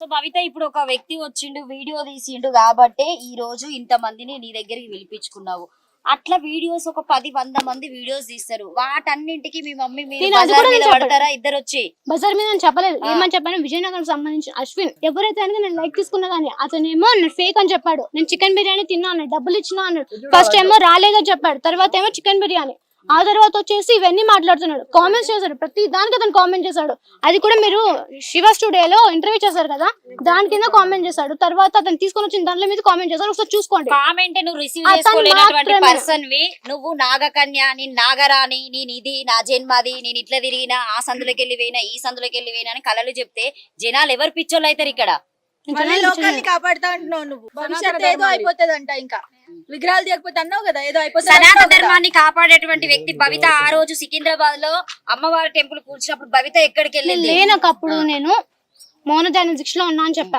So భవిత ఇప్పుడు ఒక వ్యక్తి వచ్చిండు వీడియో తీసిండు కాబట్టే ఈ రోజు ఇంత మందిని నీ దగ్గరికి పిలిపించుకున్నావు. అట్లా వీడియోస్ ఒక పది వంద మంది వీడియోస్ తీస్తారు. వాటన్నింటికి మీ మమ్మీ మీరు నేను అది బజార్ కూడా మీద నేను పడతారా? ఇద్దరు వచ్చి. బజార్ మీద నేను చెప్పలేదు. ఆ. ఏమని చెప్పాను? విజయనగరం సంబంధించిన అశ్విన్ ఎవరైతే అనేది నేను లైక్ తీసుకున్నా కానీ అతనేమో నేను ఫేక్ అని చెప్పాడు. నేను చికెన్ బిర్యానీ తిన్నా అన్నాడు డబ్బులు ఇచ్చినా అన్నాడు. ఫస్ట్ ఏమో రాలేదని చెప్పాడు. తర్వాత ఏమో చికెన్ బిర్యానీ. ఆ తర్వాత వచ్చేసి ఇవన్నీ మాట్లాడుతున్నాడు. కామెంట్స్ చేశాడు ప్రతి దానికి అతను కామెంట్ చేశాడు అది కూడా మీరు శివ స్టూడియోలో ఇంటర్వ్యూ చేశారు కదా? దాని కింద కామెంట్ చేశాడు తర్వాత అతను తీసుకొని వచ్చిన దాంట్లో మీద కామెంట్ చేశాడు ఒకసారి చూసుకోండి. కామెంట్ నువ్వు రిసీవ్ చేసుకోలేనటువంటి. పర్సన్ వి నువ్వు నాగకన్య నేను నాగరాని నేను ఇది నా జన్మది నేను ఇట్లా తిరిగినా ఆ సందులోకి వెళ్ళి పోయినా ఈ సందులోకి వెళ్ళి పోయినా అని కళలు చెప్తే జనాలు ఎవరు పిచ్చోళ్ళు అవుతారు ఇక్కడ? మళ్ళీ లోకాన్ని. కాపాడుతా అంటున్నావు నువ్వు భవిష్యత్తు ఏదో ధర్మాన్ని. అయిపోతుందంట ఇంకా విగ్రహాలు తీయకపోతే అన్నావు కదా ఏదో అయిపోతుంది సనాతన. ధర్మాన్ని కాపాడేటువంటి వ్యక్తి భవిత ఆ రోజు సికింద్రాబాద్లో అమ్మవారి టెంపుల్ కూర్చున్నప్పుడు భవిత ఎక్కడికి నేను వెళ్ళింది లేనకప్పుడు నేను మౌన ధ్యాన దీక్షలో ఉన్నా అని చెప్పా